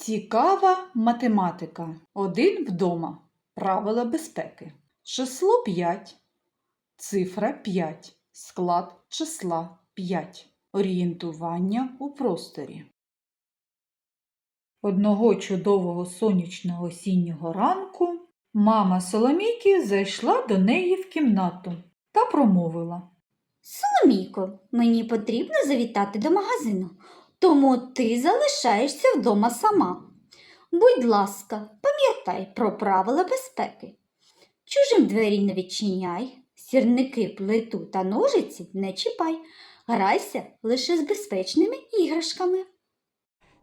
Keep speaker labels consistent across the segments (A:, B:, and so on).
A: Цікава математика. Один вдома. Правила безпеки. Число 5. Цифра 5. Склад числа 5. Орієнтування у просторі. Одного чудового сонячного осіннього ранку мама Соломійки зайшла до неї в кімнату та промовила.
B: Соломійко, мені потрібно завітати до магазину, тому ти залишаєшся вдома сама. Будь ласка, пам'ятай про правила безпеки. Чужим двері не відчиняй, сірники, плиту та ножиці не чіпай. Грайся лише з безпечними іграшками.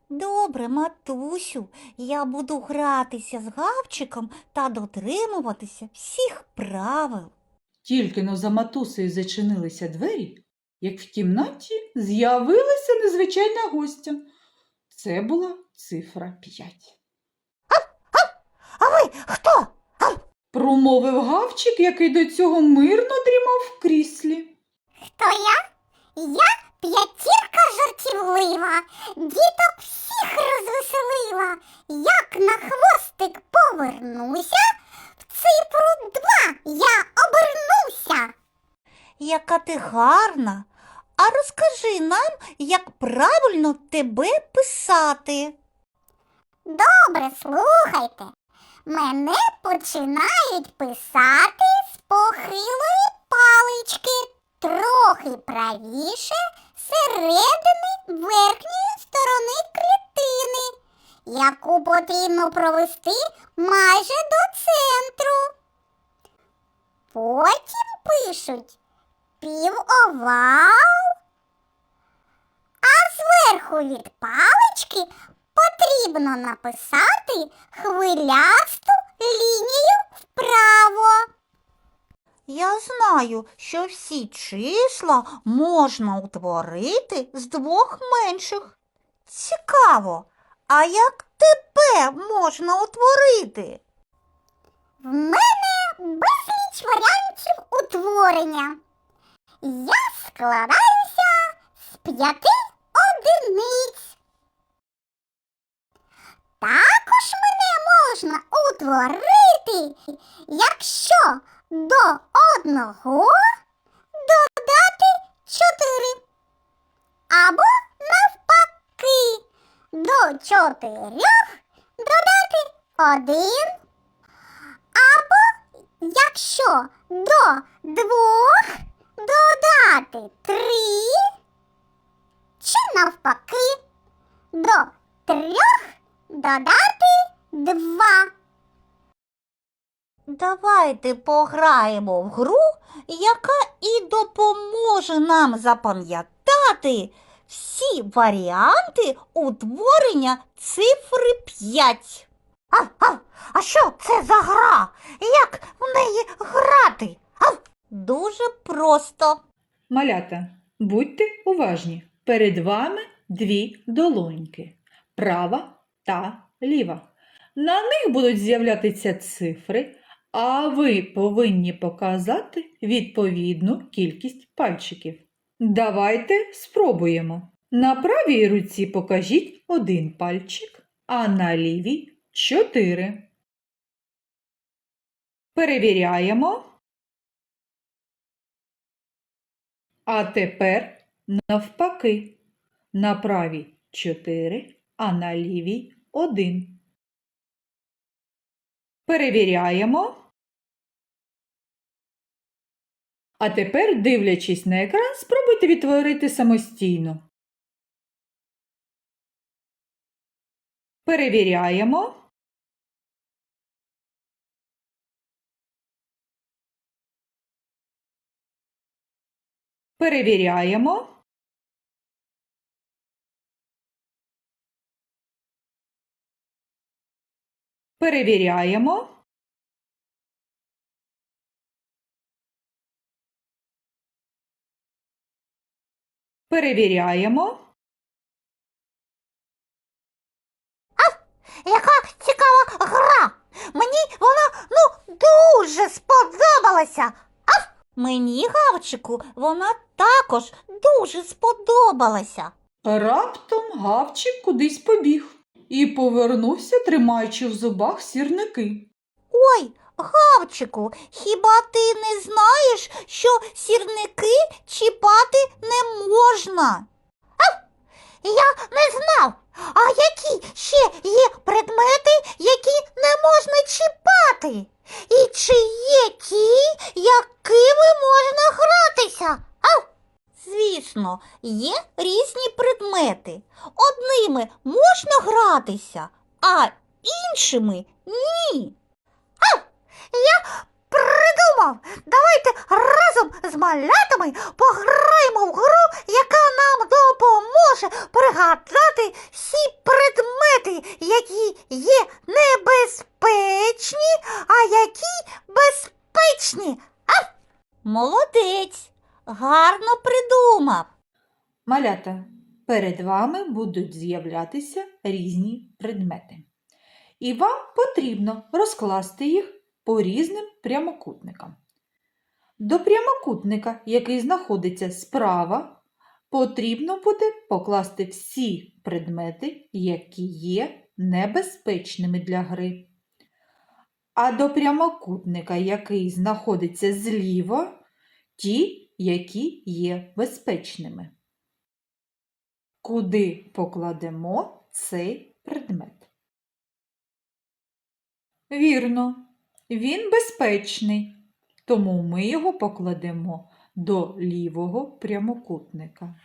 C: Добре, матусю, я буду гратися з гавчиком та дотримуватися всіх правил.
A: Тільки но за матусею зачинилися двері, як в кімнаті з'явилася незвичайна гостя. Це була цифра 5.
C: А ви хто?
A: Промовив гавчик, який до цього мирно дрімав в кріслі.
D: Хто я? Я п'ятірка жартівлива, діток всіх розвеселила. Як на хвостик повернуся, в цифру два я обернуся.
C: Яка ти гарна. А розкажи нам, як правильно тебе писати.
D: Добре, слухайте. Мене починають писати з похилої палички, трохи правіше середини верхньої сторони клітини, яку потрібно провести майже до центру. Потім пишуть півовал, а зверху від палички потрібно написати хвилясту лінію вправо.
C: Я знаю, що всі числа можна утворити з двох менших. Цікаво, а як тебе можна утворити?
D: В мене безліч варіантів утворення. Я складаюся з п'яти одиниць. Також мене можна утворити, якщо до одного додати чотири. Або навпаки, до чотирьох додати один. Або якщо до двох додати три, чи навпаки, до трьох додати два.
C: Давайте пограємо в гру, яка і допоможе нам запам'ятати всі варіанти утворення цифри 5. А, а, а що це за гра? Як в неї грати? А? Дуже просто.
A: Малята, будьте уважні. Перед вами дві долоньки права та ліва. На них будуть з'являтися цифри, а ви повинні показати відповідну кількість пальчиків. Давайте спробуємо. На правій руці покажіть один пальчик, а на лівій чотири. Перевіряємо. А тепер навпаки. На правій 4, а на лівій 1. Перевіряємо. А тепер, дивлячись на екран, спробуйте відтворити самостійно. Перевіряємо. Перевіряємо. Перевіряємо. Перевіряємо.
C: Яка цікава гра! Мені вона ну дуже сподобалася. Мені, Гавчику, вона також дуже сподобалася.
A: Раптом гавчик кудись побіг. і повернувся, тримаючи в зубах сірники.
C: Ой, Гавчику, хіба ти не знаєш, що сірники чіпати не можна? А, я не знав. А які ще є предмети, які не можна чіпати? І чи є ті, якими можна гратися? А, звісно, є різні предмети. Одними можна гратися, а іншими ні. Я придумав. Давайте разом з малятами пограємо в гру, яка допоможе пригадати всі предмети, які є небезпечні, а які безпечні. А? Молодець, гарно придумав.
A: Малята, перед вами будуть з'являтися різні предмети. І вам потрібно розкласти їх по різним прямокутникам. До прямокутника, який знаходиться справа, потрібно буде покласти всі предмети, які є небезпечними для гри. А до прямокутника, який знаходиться зліва, ті, які є безпечними. Куди покладемо цей предмет? Вірно, він безпечний, тому ми його покладемо до лівого прямокутника.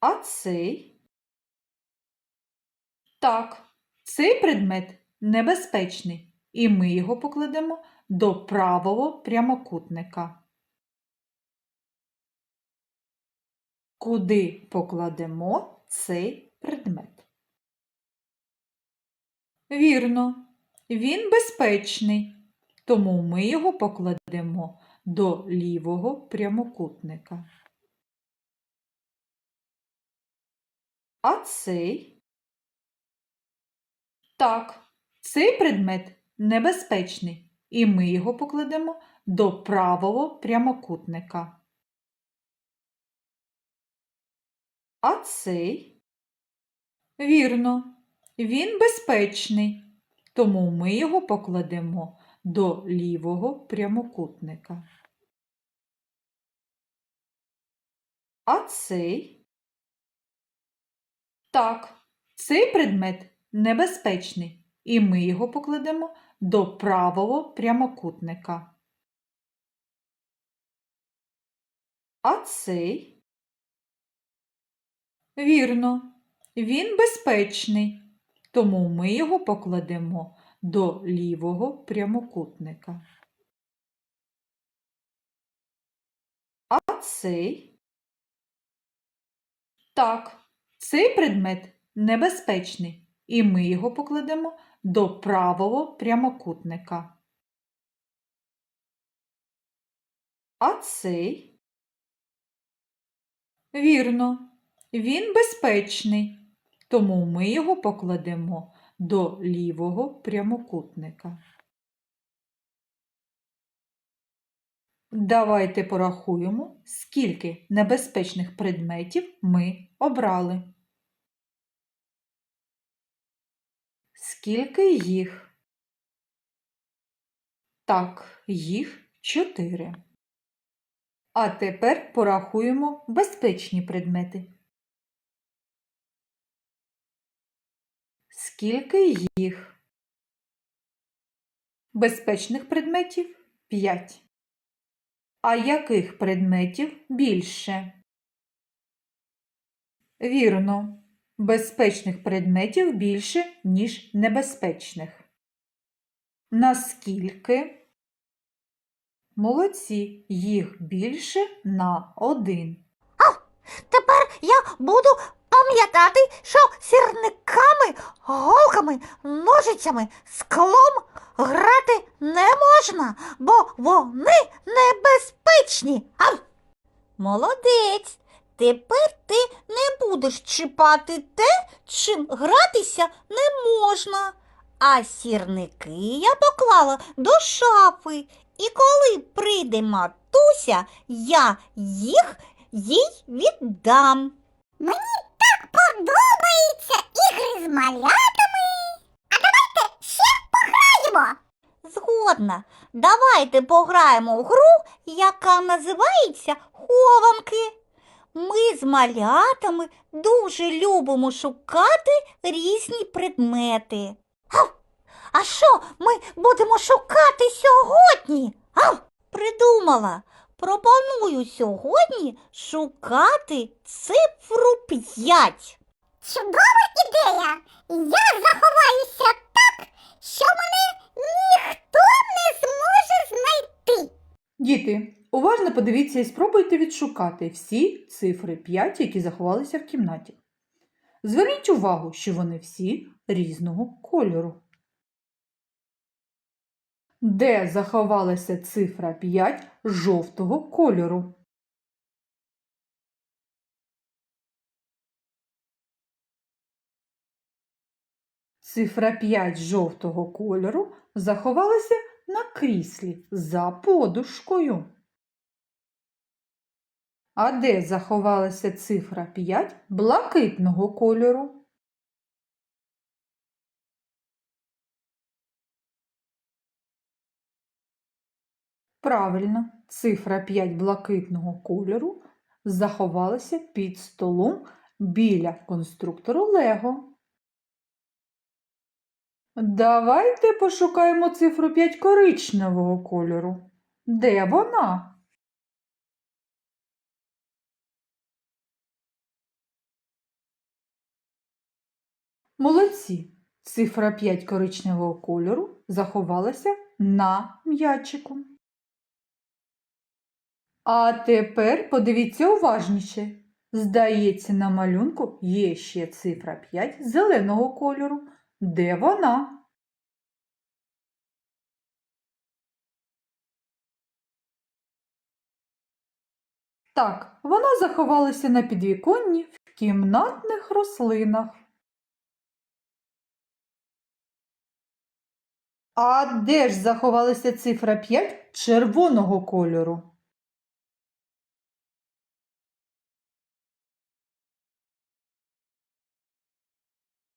A: А цей? Так, цей предмет небезпечний, і ми його покладемо до правого прямокутника. Куди покладемо цей предмет? Вірно, він безпечний, тому ми його покладемо до лівого прямокутника. А цей? Так, цей предмет небезпечний, і ми його покладемо до правого прямокутника. А цей? Вірно, він безпечний, тому ми його покладемо до лівого прямокутника. А цей? Так, цей предмет небезпечний, і ми його покладемо до правого прямокутника. А цей? Вірно, він безпечний, тому ми його покладемо до лівого прямокутника. А цей? Так, цей предмет небезпечний, і ми його покладемо до правого прямокутника. А цей? Вірно, він безпечний, тому ми його покладемо до лівого прямокутника. Давайте порахуємо, скільки небезпечних предметів ми обрали. Скільки їх? Так, їх чотири. А тепер порахуємо безпечні предмети. Скільки їх? Безпечних предметів 5. А яких предметів більше? Вірно, безпечних предметів більше, ніж небезпечних. Наскільки? Молодці, їх більше на один.
C: А, Тепер я буду пам'ятати, що сірниками, голками, ножицями, склом грати не можна, бо вони небезпечні. Ав! Молодець. Тепер ти не будеш чіпати те, чим гратися не можна. А сірники я поклала до шафи, і коли прийде матуся, я їх їй віддам.
D: Мені так подобаються ігри з малятами. А давайте ще пограємо.
C: Згодна. Давайте пограємо в гру, яка називається хованки. Ми з малятами дуже любимо шукати різні предмети. Гав! А що ми будемо шукати сьогодні? Гав! Придумала. Пропоную сьогодні шукати цифру 5.
D: Чудова ідея. Я заховаюся так, що мене ніхто не зможе знайти.
A: Діти, уважно подивіться і спробуйте відшукати всі цифри 5, які заховалися в кімнаті. Зверніть увагу, що вони всі різного кольору. Де заховалася цифра 5 жовтого кольору? Цифра 5 жовтого кольору заховалася на кріслі за подушкою. А де заховалася цифра 5 блакитного кольору? Правильно, цифра 5 блакитного кольору заховалася під столом біля конструктору Лего. Давайте пошукаємо цифру 5 коричневого кольору. Де вона? Молодці. Цифра 5 коричневого кольору заховалася на м'ячику. А тепер подивіться уважніше. Здається, на малюнку є ще цифра 5 зеленого кольору. Де вона? Так, вона заховалася на підвіконні в кімнатних рослинах. А де ж заховалася цифра 5 червоного кольору?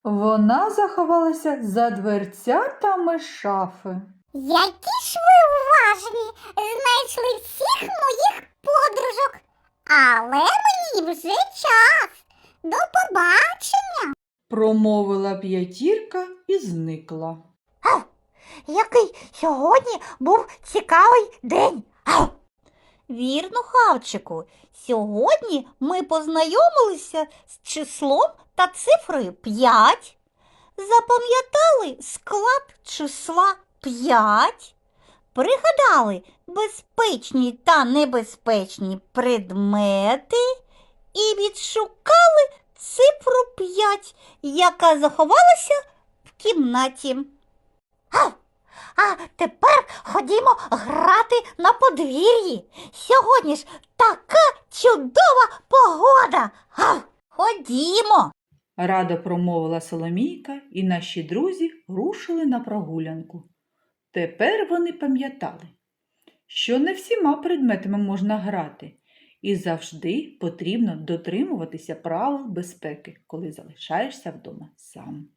A: Вона заховалася за дверцятами шафи.
D: Які ж ви уважні, знайшли всіх моїх подружок. Але мені вже час. До побачення.
A: Промовила п'ятірка і зникла.
C: Який сьогодні був цікавий день. Гав! Вірно, Хавчику, сьогодні ми познайомилися з числом та цифрою 5. Запам'ятали склад числа 5. Пригадали безпечні та небезпечні предмети і відшукали цифру 5, яка заховалася в кімнаті. Гав! А тепер ходімо грати на подвір'ї. Сьогодні ж така чудова погода. Гав! Ходімо.
A: Радо промовила Соломійка, і наші друзі рушили на прогулянку. Тепер вони пам'ятали, що не всіма предметами можна грати, і завжди потрібно дотримуватися правил безпеки, коли залишаєшся вдома сам.